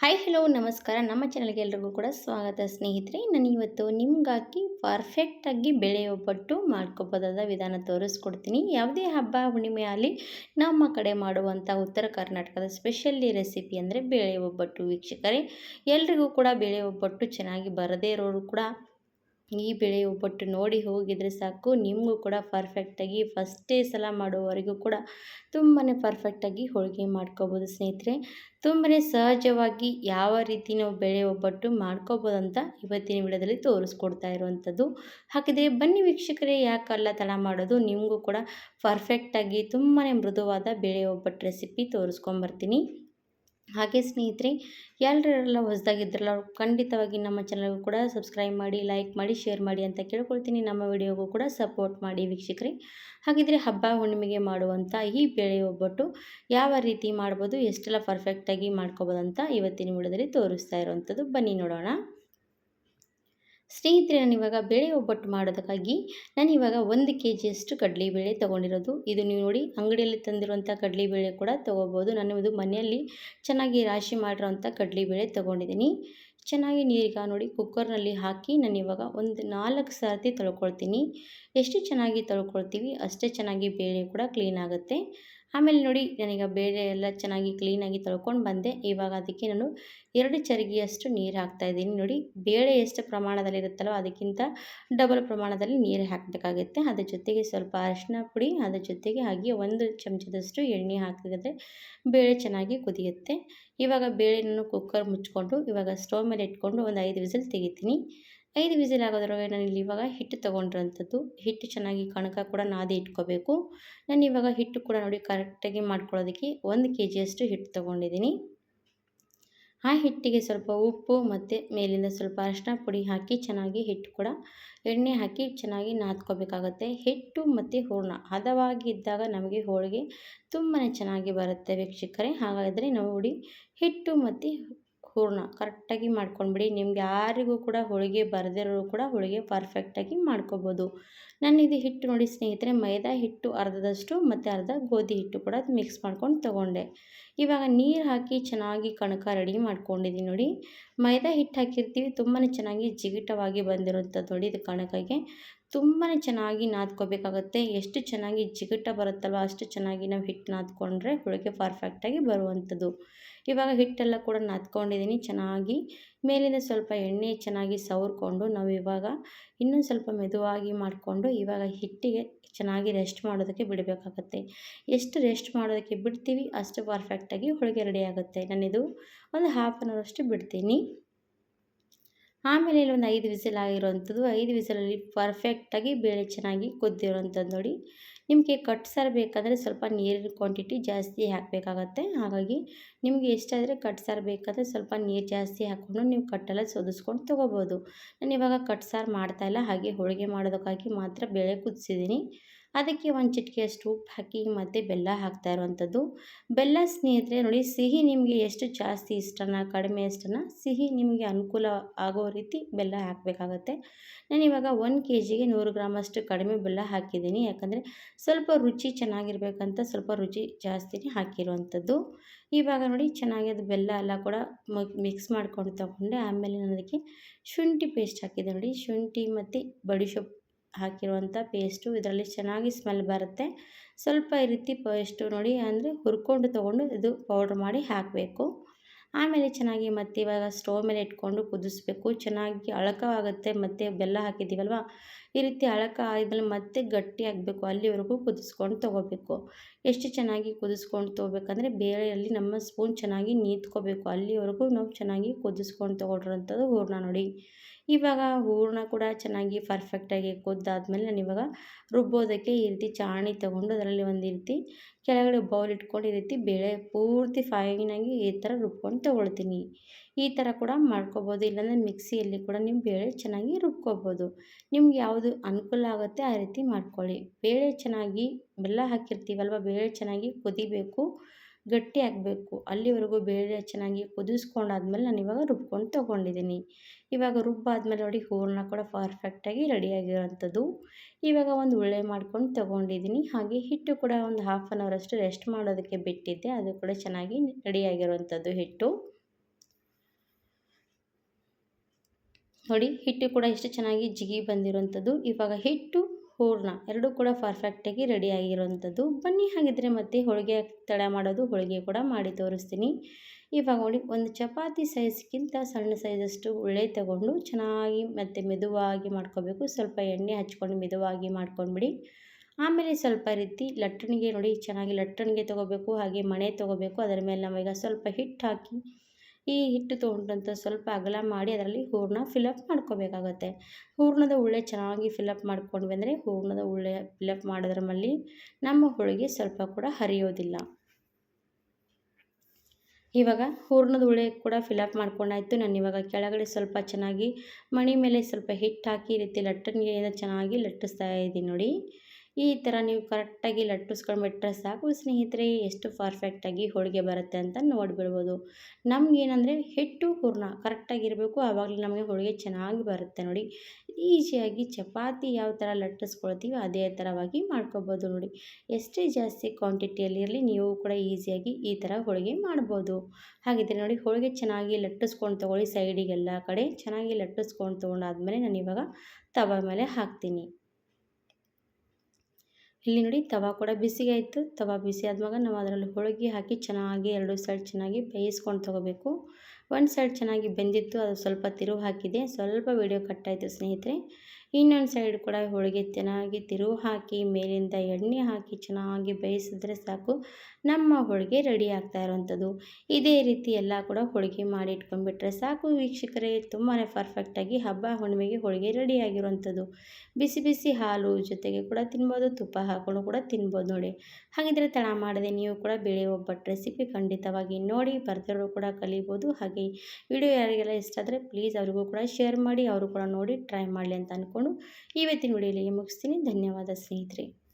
Hi hello ನಮಸ್ಕಾರ. ನಮ್ಮ ಚಾನಲ್ಗೆ ಎಲ್ರಿಗೂ ಕೂಡ ಸ್ವಾಗತ ಸ್ನೇಹಿತರೆ. ನಾನು ಇವತ್ತು ನಿಮಗಾಗಿ ಪರ್ಫೆಕ್ಟಾಗಿ ಬೆಳೆ ಒಬ್ಬಟ್ಟು ಮಾಡ್ಕೋಬೋದಾದ ವಿಧಾನ ತೋರಿಸ್ಕೊಡ್ತೀನಿ. ಯಾವುದೇ ಹಬ್ಬ, ಹುಣ್ಣಿಮೆ ಆಗಲಿ ನಮ್ಮ ಕಡೆ ಮಾಡುವಂಥ ಉತ್ತರ ಕರ್ನಾಟಕದ ಸ್ಪೆಷಲಿ ರೆಸಿಪಿ ಅಂದರೆ ಬೇಳೆ ಒಬ್ಬಟ್ಟು ವೀಕ್ಷಕರೇ, ಎಲ್ರಿಗೂ ಕೂಡ ಬೇಳೆ ಒಬ್ಬಟ್ಟು ಚೆನ್ನಾಗಿ ಬರದೇ ಇರೋರು ಕೂಡ ಈ ಬೆಳೆ ಒಬ್ಬಟ್ಟು ನೋಡಿ ಹೋಗಿದರೆ ಸಾಕು. ನಿಮಗೂ ಕೂಡ ಪರ್ಫೆಕ್ಟಾಗಿ ಫಸ್ಟೇ ಸಲ ಮಾಡುವವರೆಗೂ ಕೂಡ ತುಂಬಾ ಪರ್ಫೆಕ್ಟಾಗಿ ಹೋಳಿಗೆ ಮಾಡ್ಕೋಬೋದು ಸ್ನೇಹಿತರೆ. ತುಂಬಾ ಸಹಜವಾಗಿ ಯಾವ ರೀತಿ ನಾವು ಬೆಳೆ ಒಬ್ಬಟ್ಟು ಮಾಡ್ಕೋಬೋದು ಅಂತ ಇವತ್ತಿನ ವಿಡಿಯೋದಲ್ಲಿ ತೋರಿಸ್ಕೊಡ್ತಾ ಇರುವಂಥದ್ದು. ಹಾಗಿದ್ರೆ ಬನ್ನಿ ವೀಕ್ಷಕರೇ ಯಾಕಲ್ಲ ತಡ ಮಾಡೋದು. ನಿಮಗೂ ಕೂಡ ಪರ್ಫೆಕ್ಟಾಗಿ ತುಂಬಾ ಮೃದುವಾದ ಬೆಳೆ ಒಬ್ಬಟ್ಟು ರೆಸಿಪಿ ತೋರಿಸ್ಕೊಂಬರ್ತೀನಿ. ಹಾಗೆ ಸ್ನೇಹಿತರೆ ಎಲ್ಲರೆಲ್ಲ ಹೊಸದಾಗಿದ್ರಲ್ಲ ಅವ್ರು ಖಂಡಿತವಾಗಿ ನಮ್ಮ ಚಾನಲ್ಗೂ ಕೂಡ ಸಬ್ಸ್ಕ್ರೈಬ್ ಮಾಡಿ ಲೈಕ್ ಮಾಡಿ ಶೇರ್ ಮಾಡಿ ಅಂತ ಕೇಳ್ಕೊಳ್ತೀನಿ. ನಮ್ಮ ವಿಡಿಯೋಗೂ ಕೂಡ ಸಪೋರ್ಟ್ ಮಾಡಿ ವೀಕ್ಷಕರೇ. ಹಾಗಿದ್ರೆ ಹಬ್ಬ ಹುಣ್ಣಿಮೆಗೆ ಮಾಡುವಂಥ ಈ ಬೇಳೆ ಒಬ್ಬಟ್ಟು ಯಾವ ರೀತಿ ಮಾಡ್ಬೋದು, ಎಷ್ಟೆಲ್ಲ ಪರ್ಫೆಕ್ಟಾಗಿ ಮಾಡ್ಕೋಬೋದು ಅಂತ ಇವತ್ತಿನ ವಿಡಿಯೋದಲ್ಲಿ ತೋರಿಸ್ತಾ ಇರುವಂಥದ್ದು. ಬನ್ನಿ ನೋಡೋಣ. ಸ್ನೇಹಿತರೆ ನಾನು ಇವಾಗ ಬೇಳೆ ಒಬ್ಬಟ್ಟು ಮಾಡೋದಕ್ಕಾಗಿ ನಾನು ಇವಾಗ ಒಂದು ಕೆ ಜಿಯಷ್ಟು ಕಡಲೆಬೇಳೆ ತೊಗೊಂಡಿರೋದು. ಇದು ನೀವು ನೋಡಿ ಅಂಗಡಿಯಲ್ಲಿ ತಂದಿರುವಂಥ ಕಡಲೆಬೇಳೆ ಕೂಡ ತೊಗೋಬೋದು. ನಾನು ಇದು ಮನೆಯಲ್ಲಿ ಚೆನ್ನಾಗಿ ರಾಶಿ ಮಾಡಿರೋಂಥ ಕಡಲೆಬೇಳೆ ತೊಗೊಂಡಿದ್ದೀನಿ. ಚೆನ್ನಾಗಿ ನೀರಿಗೆ ನೋಡಿ ಕುಕ್ಕರ್ನಲ್ಲಿ ಹಾಕಿ ನಾನು ಇವಾಗ ಒಂದು ನಾಲ್ಕು ಸರ್ತಿ ತೊಳ್ಕೊಳ್ತೀನಿ. ಎಷ್ಟು ಚೆನ್ನಾಗಿ ತೊಳ್ಕೊಳ್ತೀವಿ ಅಷ್ಟೇ ಚೆನ್ನಾಗಿ ಬೇಳೆ ಕೂಡ ಕ್ಲೀನ್ ಆಗುತ್ತೆ. ಆಮೇಲೆ ನೋಡಿ, ನಾನೀಗ ಬೇಳೆ ಎಲ್ಲ ಚೆನ್ನಾಗಿ ಕ್ಲೀನಾಗಿ ತೊಳ್ಕೊಂಡು ಬಂದೆ. ಇವಾಗ ಅದಕ್ಕೆ ನಾನು ಎರಡು ಚರಿಗೆಯಷ್ಟು ನೀರು ಹಾಕ್ತಾಯಿದ್ದೀನಿ ನೋಡಿ, ಬೇಳೆ ಎಷ್ಟು ಪ್ರಮಾಣದಲ್ಲಿ ಇರುತ್ತಲ್ಲೋ ಅದಕ್ಕಿಂತ ಡಬಲ್ ಪ್ರಮಾಣದಲ್ಲಿ ನೀರು ಹಾಕಬೇಕಾಗುತ್ತೆ. ಅದ್ರ ಜೊತೆಗೆ ಸ್ವಲ್ಪ ಅರಿಶಿನ ಪುಡಿ, ಅದ್ರ ಜೊತೆಗೆ ಹಾಗೆ ಒಂದು ಚಮಚದಷ್ಟು ಎಣ್ಣೆ ಹಾಕಿದ್ರೆ ಬೇಳೆ ಚೆನ್ನಾಗಿ ಕುದಿಯುತ್ತೆ. ಇವಾಗ ಬೇಳೆನೂ ಕುಕ್ಕರ್ ಮುಚ್ಕೊಂಡು ಇವಾಗ ಸ್ಟವ್ ಮೇಲೆ ಇಟ್ಕೊಂಡು ಒಂದು ಐದು ವಿಸಿಲ್ ತೆಗಿತೀನಿ. ಐದು ವಿಸಿಲ್ ಆಗೋದ್ರೊಳಗೆ ನಾನು ಇಲ್ಲಿ ಇವಾಗ ಹಿಟ್ಟು ತೊಗೊಂಡಿರೋಂಥದ್ದು. ಹಿಟ್ಟು ಚೆನ್ನಾಗಿ ಕಣಕ ಕೂಡ ನಾದಿ ಇಟ್ಕೋಬೇಕು. ನಾನು ಇವಾಗ ಹಿಟ್ಟು ಕೂಡ ನೋಡಿ ಕರೆಕ್ಟಾಗಿ ಮಾಡ್ಕೊಳ್ಳೋದಕ್ಕೆ ಒಂದು ಕೆ ಜಿಯಷ್ಟು ಹಿಟ್ಟು ತೊಗೊಂಡಿದ್ದೀನಿ. ಆ ಹಿಟ್ಟಿಗೆ ಸ್ವಲ್ಪ ಉಪ್ಪು ಮತ್ತು ಮೇಲಿಂದ ಸ್ವಲ್ಪ ಅರಿಶಿನ ಪುಡಿ ಹಾಕಿ ಚೆನ್ನಾಗಿ ಹಿಟ್ಟು ಕೂಡ ಎಣ್ಣೆ ಹಾಕಿ ಚೆನ್ನಾಗಿ ನಾದ್ಕೋಬೇಕಾಗತ್ತೆ. ಹಿಟ್ಟು ಮತ್ತು ಹೂರ್ಣ ಹದವಾಗಿ ಇದ್ದಾಗ ನಮಗೆ ಹೋಳಿಗೆ ತುಂಬಾ ಚೆನ್ನಾಗಿ ಬರುತ್ತೆ ವೀಕ್ಷಕರೇ. ಹಾಗಾದರೆ ನೋಡಿ ಹಿಟ್ಟು ಮತ್ತು ಹೂರ್ಣ ಕರೆಕ್ಟಾಗಿ ಮಾಡ್ಕೊಂಡ್ಬಿಡಿ. ನಿಮ್ಗೆ ಯಾರಿಗೂ ಕೂಡ ಹೋಳಿಗೆ ಬರದಿರೋರು ಕೂಡ ಹೋಳಿಗೆ ಪರ್ಫೆಕ್ಟಾಗಿ ಮಾಡ್ಕೋಬೋದು. ನಾನು ಇದು ಹಿಟ್ಟು ನೋಡಿ ಸ್ನೇಹಿತರೆ, ಮೈದಾ ಹಿಟ್ಟು ಅರ್ಧದಷ್ಟು ಮತ್ತು ಅರ್ಧ ಗೋಧಿ ಹಿಟ್ಟು ಕೂಡ ಮಿಕ್ಸ್ ಮಾಡ್ಕೊಂಡು ತೊಗೊಂಡೆ. ಇವಾಗ ನೀರು ಹಾಕಿ ಚೆನ್ನಾಗಿ ಕಣಕ ರೆಡಿ ಮಾಡ್ಕೊಂಡಿದ್ದೀನಿ ನೋಡಿ. ಮೈದಾ ಹಿಟ್ಟು ಹಾಕಿರ್ತೀವಿ ತುಂಬಾ ಚೆನ್ನಾಗಿ ಜಿಗಿಟವಾಗಿ ಬಂದಿರುವಂಥದ್ದು ನೋಡಿ ಇದು ಕಣಕಗೆ. ತುಂಬಾ ಚೆನ್ನಾಗಿ ನಾದ್ಕೋಬೇಕಾಗುತ್ತೆ. ಎಷ್ಟು ಚೆನ್ನಾಗಿ ಜಿಗಟ ಬರುತ್ತಲ್ವ ಅಷ್ಟು ಚೆನ್ನಾಗಿ ನಾವು ಹಿಟ್ಟು ನಾದ್ಕೊಂಡ್ರೆ ಹೋಳಿಗೆ ಪರ್ಫೆಕ್ಟಾಗಿ ಬರುವಂಥದ್ದು. ಇವಾಗ ಹಿಟ್ಟೆಲ್ಲ ಕೂಡ ನಾದ್ಕೊಂಡಿದ್ದೀನಿ, ಚೆನ್ನಾಗಿ ಮೇಲಿಂದ ಸ್ವಲ್ಪ ಎಣ್ಣೆ ಚೆನ್ನಾಗಿ ಸವರ್ಕೊಂಡು ನಾವು ಇವಾಗ ಇನ್ನೊಂದು ಸ್ವಲ್ಪ ಮೆದುವಾಗಿ ಮಾಡಿಕೊಂಡು ಇವಾಗ ಹಿಟ್ಟಿಗೆ ಚೆನ್ನಾಗಿ ರೆಸ್ಟ್ ಮಾಡೋದಕ್ಕೆ ಬಿಡಬೇಕಾಗತ್ತೆ. ಎಷ್ಟು ರೆಸ್ಟ್ ಮಾಡೋದಕ್ಕೆ ಬಿಡ್ತೀವಿ ಅಷ್ಟು ಪರ್ಫೆಕ್ಟಾಗಿ ಹೋಳಿಗೆ ರೆಡಿ ಆಗುತ್ತೆ. ನಾನಿದು ಒಂದು ಹಾಫ್ ಆನ್ ಅವರ್ ಅಷ್ಟು ಬಿಡ್ತೀನಿ. ಆಮೇಲೆ ಇಲ್ಲಿ ಒಂದು ಐದು ವಿಸಿಲ್ ಆಗಿರೋವಂಥದ್ದು, ಐದು ವಿಸಿಲಲ್ಲಿ ಪರ್ಫೆಕ್ಟಾಗಿ ಬೇಳೆ ಚೆನ್ನಾಗಿ ಕುದ್ದಿರೋವಂಥದ್ದು ನೋಡಿ. ನಿಮಗೆ ಕಟ್ಸಾರು ಬೇಕಂದರೆ ಸ್ವಲ್ಪ ನೀರಿನ ಕ್ವಾಂಟಿಟಿ ಜಾಸ್ತಿ ಹಾಕಬೇಕಾಗತ್ತೆ. ಹಾಗಾಗಿ ನಿಮಗೆ ಎಷ್ಟಾದರೆ ಕಟ್ಸಾರು ಬೇಕಾದರೆ ಸ್ವಲ್ಪ ನೀರು ಜಾಸ್ತಿ ಹಾಕ್ಕೊಂಡು ನೀವು ಕಟ್ಟೆಲ್ಲ ಸೋದಿಸ್ಕೊಂಡು ತೊಗೋಬೋದು. ನಾನು ಇವಾಗ ಕಟ್ಸಾರು ಮಾಡ್ತಾಯಿಲ್ಲ ಹಾಗೆ ಹೋಳಿಗೆ ಮಾಡೋದಕ್ಕಾಗಿ ಮಾತ್ರ ಬೇಳೆ ಕುದಿಸಿದ್ದೀನಿ. ಅದಕ್ಕೆ ಒಂದು ಚಿಟಿಕೆಯಷ್ಟು ಉಪ್ಪು ಹಾಕಿ ಮತ್ತು ಬೆಲ್ಲ ಹಾಕ್ತಾ ಇರುವಂಥದ್ದು ಬೆಲ್ಲ ಸ್ನೇಹಿತರೆ ನೋಡಿ, ಸಿಹಿ ನಿಮಗೆ ಎಷ್ಟು ಜಾಸ್ತಿ ಇಷ್ಟನ, ಕಡಿಮೆ ಇಷ್ಟನ, ಸಿಹಿ ನಿಮಗೆ ಅನುಕೂಲ ಆಗೋ ರೀತಿ ಬೆಲ್ಲ ಹಾಕಬೇಕಾಗತ್ತೆ. ನಾನು ಇವಾಗ ಒಂದು ಕೆ ಜಿಗೆ ನೂರು ಗ್ರಾಮಷ್ಟು ಕಡಿಮೆ ಬೆಲ್ಲ ಹಾಕಿದ್ದೀನಿ. ಯಾಕಂದರೆ ಸ್ವಲ್ಪ ರುಚಿ ಚೆನ್ನಾಗಿರ್ಬೇಕಂತ ಸ್ವಲ್ಪ ರುಚಿ ಜಾಸ್ತಿನೇ ಹಾಕಿರುವಂಥದ್ದು ಇವಾಗ ನೋಡಿ, ಚೆನ್ನಾಗಿ ಅದು ಬೆಲ್ಲ ಎಲ್ಲ ಕೂಡ ಮಿಕ್ಸ್ ಮಾಡ್ಕೊಂಡು ತಗೊಂಡೆ. ಆಮೇಲೆ ನಾನು ಅದಕ್ಕೆ ಶುಂಠಿ ಪೇಸ್ಟ್ ಹಾಕಿದೆ ನೋಡಿ. ಶುಂಠಿ ಮತ್ತು ಬಡಿ ಸೊಪ್ಪು ಹಾಕಿರುವಂಥ ಪೇಸ್ಟು, ಇದರಲ್ಲಿ ಚೆನ್ನಾಗಿ ಸ್ಮೆಲ್ ಬರುತ್ತೆ. ಸ್ವಲ್ಪ ಈ ರೀತಿ ಪೇಸ್ಟು ನೋಡಿ, ಅಂದರೆ ಹುರ್ಕೊಂಡು ತೊಗೊಂಡು ಇದು ಪೌಡ್ರ್ ಮಾಡಿ ಹಾಕಬೇಕು. ಆಮೇಲೆ ಚೆನ್ನಾಗಿ ಮತ್ತೆ ಇವಾಗ ಸ್ಟೋವ್ ಮೇಲೆ ಇಟ್ಕೊಂಡು ಕುದಿಸ್ಬೇಕು. ಚೆನ್ನಾಗಿ ಅಳಕವಾಗುತ್ತೆ ಮತ್ತು ಬೆಲ್ಲ ಹಾಕಿದ್ದೀವಲ್ವ? ಈ ರೀತಿ ಅಳಕ ಆದಮೇಲೆ ಮತ್ತೆ ಗಟ್ಟಿ ಆಗಬೇಕು. ಅಲ್ಲಿವರೆಗೂ ಕುದಿಸ್ಕೊಂಡು ತೊಗೋಬೇಕು. ಎಷ್ಟು ಚೆನ್ನಾಗಿ ಕುದಿಸ್ಕೊಂಡು ತೊಗೋಬೇಕಂದ್ರೆ ಬೇಳೆಯಲ್ಲಿ ನಮ್ಮ ಸ್ಪೂನ್ ಚೆನ್ನಾಗಿ ನೀತ್ಕೋಬೇಕು. ಅಲ್ಲಿವರೆಗೂ ನಾವು ಚೆನ್ನಾಗಿ ಕುದಿಸ್ಕೊಂಡು ತೊಗೊಂಡಿರೋಂಥದ್ದು ಹೂರಣ ನೋಡಿ. ಇವಾಗ ಹೂರಣ ಕೂಡ ಚೆನ್ನಾಗಿ ಪರ್ಫೆಕ್ಟಾಗಿ ಕುದ್ದಾದ್ಮೇಲೆ ನಾನು ಇವಾಗ ರುಬ್ಬೋದಕ್ಕೆ ಈ ರೀತಿ ಚಾಣಿ ತೊಗೊಂಡು ಅದರಲ್ಲಿ ಒಂದು ರೀತಿ ಕೆಳಗಡೆ ಬೌಲ್ ಇಟ್ಕೊಂಡು ಈ ರೀತಿ ಬೇಳೆ ಪೂರ್ತಿ ಫೈನಾಗಿ ಈ ಥರ ರುಬ್ಕೊಂಡು ತೊಗೊಳ್ತೀನಿ. ಈ ಥರ ಕೂಡ ಮಾಡ್ಕೊಬೋದು. ಇಲ್ಲಾಂದರೆ ಮಿಕ್ಸಿಯಲ್ಲಿ ಕೂಡ ನೀವು ಬೇಳೆ ಚೆನ್ನಾಗಿ ರುಬ್ಕೊಬೋದು. ನಿಮ್ಗೆ ಯಾವುದು ಅನುಕೂಲ ಆಗುತ್ತೆ ಆ ರೀತಿ ಮಾಡ್ಕೊಳ್ಳಿ. ಬೇಳೆ ಚೆನ್ನಾಗಿ, ಬೆಲ್ಲ ಹಾಕಿರ್ತೀವಲ್ವ, ಬೇಳೆ ಚೆನ್ನಾಗಿ ಕುದಿಬೇಕು. ಗಟ್ಟಿ ಆಗಬೇಕು ಅಲ್ಲಿವರೆಗೂ ಬೇಳೆ ಚೆನ್ನಾಗಿ ಕುದಿಸ್ಕೊಂಡಾದ್ಮೇಲೆ ನಾನು ಇವಾಗ ರುಬ್ಕೊಂಡು ತೊಗೊಂಡಿದ್ದೀನಿ. ಇವಾಗ ರುಬ್ಬಾದ್ಮೇಲೆ ನೋಡಿ ಹೂರಣ ಕೂಡ ಪರ್ಫೆಕ್ಟಾಗಿ ರೆಡಿಯಾಗಿರೋಂಥದ್ದು ಇವಾಗ ಒಂದು ಉಳ್ಳೆ ಮಾಡ್ಕೊಂಡು ತೊಗೊಂಡಿದ್ದೀನಿ. ಹಾಗೆ ಹಿಟ್ಟು ಕೂಡ ಒಂದು ಹಾಫ್ ಆನ್ ಅವರ್ ಅಷ್ಟು ರೆಸ್ಟ್ ಮಾಡೋದಕ್ಕೆ ಬಿಟ್ಟಿದ್ದೆ. ಅದು ಕೂಡ ಚೆನ್ನಾಗಿ ರೆಡಿಯಾಗಿರುವಂಥದ್ದು ಹಿಟ್ಟು. ನೋಡಿ ಹಿಟ್ಟು ಕೂಡ ಎಷ್ಟು ಚೆನ್ನಾಗಿ ಜಿಗಿ ಬಂದಿರೋಂಥದ್ದು. ಇವಾಗ ಹಿಟ್ಟು ಹೂರ್ಣ ಎರಡೂ ಕೂಡ ಪರ್ಫೆಕ್ಟಾಗಿ ರೆಡಿ ಆಗಿರುವಂಥದ್ದು. ಬನ್ನಿ ಹಾಗಿದ್ರೆ ಮತ್ತೆ ಹೋಳಿಗೆ ತಡ ಮಾಡೋದು ಹೋಳಿಗೆ ಕೂಡ ಮಾಡಿ ತೋರಿಸ್ತೀನಿ. ಇವಾಗ ನೋಡಿ, ಒಂದು ಚಪಾತಿ ಸೈಜ್ಗಿಂತ ಸಣ್ಣ ಸೈಜಷ್ಟು ಉಳ್ಳೆ ತಗೊಂಡು ಚೆನ್ನಾಗಿ ಮತ್ತು ಮೆದುವಾಗಿ ಮಾಡ್ಕೋಬೇಕು. ಸ್ವಲ್ಪ ಎಣ್ಣೆ ಹಚ್ಕೊಂಡು ಮೆದುವಾಗಿ ಮಾಡ್ಕೊಂಡ್ಬಿಡಿ. ಆಮೇಲೆ ಸ್ವಲ್ಪ ರೀತಿ ಲಟ್ಟಣಿಗೆ ನೋಡಿ, ಚೆನ್ನಾಗಿ ಲಟ್ಟಣಿಗೆ ತೊಗೋಬೇಕು, ಹಾಗೆ ಮಣೆ ತೊಗೋಬೇಕು. ಅದರ ಮೇಲೆ ನಾವೀಗ ಸ್ವಲ್ಪ ಹಿಟ್ಟು ಹಾಕಿ ಈ ಹಿಟ್ಟು ತೊಗೊಂಡಂಥ ಸ್ವಲ್ಪ ಅಗಲ ಮಾಡಿ ಅದರಲ್ಲಿ ಹೂರಣ ಫಿಲಪ್ ಮಾಡ್ಕೋಬೇಕಾಗತ್ತೆ. ಹೂರ್ಣದ ಉಳ್ಳೆ ಚೆನ್ನಾಗಿ ಫಿಲಪ್ ಮಾಡ್ಕೊಂಡ್ವಿ ಅಂದರೆ ಹೂರ್ಣದ ಉಳ್ಳೆ ಫಿಲಪ್ ಮಾಡೋದ್ರ ಮೇಲೆ ನಮ್ಮ ಹೋಳಿಗೆ ಸ್ವಲ್ಪ ಕೂಡ ಹರಿಯೋದಿಲ್ಲ. ಇವಾಗ ಹೂರ್ಣದ ಉಳ್ಳೆ ಕೂಡ ಫಿಲಪ್ ಮಾಡ್ಕೊಂಡಾಯಿತು. ನಾನು ಇವಾಗ ಕೆಳಗಡೆ ಸ್ವಲ್ಪ ಚೆನ್ನಾಗಿ ಮಣಿ ಮೇಲೆ ಸ್ವಲ್ಪ ಹಿಟ್ಟು ಹಾಕಿ ರೀತಿ ಲಟ್ಟಣಿಗೆ ಚೆನ್ನಾಗಿ ಲಟ್ಟಿಸ್ತಾ ಇದ್ದೀನಿ ನೋಡಿ. ಈ ಥರ ನೀವು ಕರೆಕ್ಟಾಗಿ ಲಟ್ಟಿಸ್ಕೊಂಡ್ಬಿಟ್ರೆ ಸಾಕು. ಸ್ನೇಹಿತರೆ, ಎಷ್ಟು ಪರ್ಫೆಕ್ಟಾಗಿ ಹೋಳಿಗೆ ಬರುತ್ತೆ ಅಂತ ನೋಡಿಬಿಡ್ಬೋದು. ನಮಗೇನಂದರೆ ಹಿಟ್ಟು, ಹೂರ್ಣ ಕರೆಕ್ಟಾಗಿರಬೇಕು. ಆವಾಗಲೇ ನಮಗೆ ಹೋಳಿಗೆ ಚೆನ್ನಾಗಿ ಬರುತ್ತೆ ನೋಡಿ. ಈಸಿಯಾಗಿ ಚಪಾತಿ ಯಾವ ಥರ ಲಟ್ಟಿಸ್ಕೊಳ್ತೀವಿ ಅದೇ ಥರವಾಗಿ ಮಾಡ್ಕೊಬೋದು ನೋಡಿ. ಎಷ್ಟೇ ಜಾಸ್ತಿ ಕ್ವಾಂಟಿಟಿಯಲ್ಲಿರಲಿ ನೀವು ಕೂಡ ಈಸಿಯಾಗಿ ಈ ಥರ ಹೋಳಿಗೆ ಮಾಡ್ಬೋದು. ಹಾಗಿದ್ರೆ ನೋಡಿ, ಹೋಳಿಗೆ ಚೆನ್ನಾಗಿ ಲಟ್ಟಿಸ್ಕೊಂಡು ತೊಗೊಳ್ಳಿ ಸೈಡಿಗೆಲ್ಲ ಕಡೆ ಚೆನ್ನಾಗಿ ಲಟ್ಟಿಸ್ಕೊಂಡು ತೊಗೊಂಡಾದ್ಮೇಲೆ ನಾನು ಇವಾಗ ತವ ಮೇಲೆ ಹಾಕ್ತೀನಿ. ಇಲ್ಲಿ ನೋಡಿ, ತವಾ ಕೂಡ ಬಿಸಿಗೆ ಆಯಿತು. ತವಾ ಬಿಸಿ ಆದ್ಮೇಲೆ ನಾವು ಅದರಲ್ಲಿ ಹೋಳಿಗೆ ಹಾಕಿ ಚೆನ್ನಾಗಿ ಎರಡು ಸೈಡ್ ಚೆನ್ನಾಗಿ ಬೇಯಿಸ್ಕೊಂಡು ತೊಗೋಬೇಕು. ಒಂದು ಸೈಡ್ ಚೆನ್ನಾಗಿ ಬೆಂದಿತ್ತು, ಅದು ಸ್ವಲ್ಪ ತಿರುವು ಹಾಕಿದೆ. ಸ್ವಲ್ಪ ವಿಡಿಯೋ ಕಟ್ಟಾಯಿತು ಸ್ನೇಹಿತರೆ. ಇನ್ನೊಂದು ಸೈಡ್ ಕೂಡ ಹೋಳಿಗೆ ಚೆನ್ನಾಗಿ ತಿರುವು ಹಾಕಿ, ಮೇಲಿಂದ ಎಣ್ಣೆ ಹಾಕಿ ಚೆನ್ನಾಗಿ ಬೇಯಿಸಿದ್ರೆ ಸಾಕು. ನಮ್ಮ ಹೋಳಿಗೆ ರೆಡಿ ಆಗ್ತಾ ಇರೋವಂಥದ್ದು. ಇದೇ ರೀತಿ ಎಲ್ಲ ಕೂಡ ಹೋಳಿಗೆ ಮಾಡಿ ಇಟ್ಕೊಂಡ್ಬಿಟ್ರೆ ಸಾಕು. ವೀಕ್ಷಕರೇ ತುಂಬಾ ಪರ್ಫೆಕ್ಟಾಗಿ ಹಬ್ಬ ಹುಣ್ಣಿಮೆಗೆ ಹೋಳಿಗೆ ರೆಡಿ ಆಗಿರುವಂಥದ್ದು. ಬಿಸಿ ಬಿಸಿ ಹಾಲು ಜೊತೆಗೆ ಕೂಡ ತಿನ್ಬೋದು, ತುಪ್ಪ ಹಾಕೊಂಡು ಕೂಡ ತಿನ್ಬೋದು ನೋಡಿ. ಹಾಗಿದ್ರೆ ತಡ ಮಾಡದೆ ನೀವು ಕೂಡ ಬೇಳೆ ಒಬ್ಬಟ್ಟು ರೆಸಿಪಿ ಖಂಡಿತವಾಗಿ ನೋಡಿ ಬರ್ತಿರೋರು ಕೂಡ ಕಲಿಬೋದು. ಹಾಗೆ ವಿಡಿಯೋ ಯಾರಿಗೆಲ್ಲ ಇಷ್ಟ ಆದರೆ ಪ್ಲೀಸ್ ಅವರಿಗೂ ಕೂಡ ಶೇರ್ ಮಾಡಿ, ಅವರು ಕೂಡ ನೋಡಿ ಟ್ರೈ ಮಾಡಲಿ ಅಂತ ಅಂದ್ಕೊಂಡು ಇವತ್ತಿನ ವಿಡಿಯೋಲಿಗೆ ಮುಗಿಸ್ತೀನಿ. ಧನ್ಯವಾದ ಸ್ನೇಹಿತರೆ.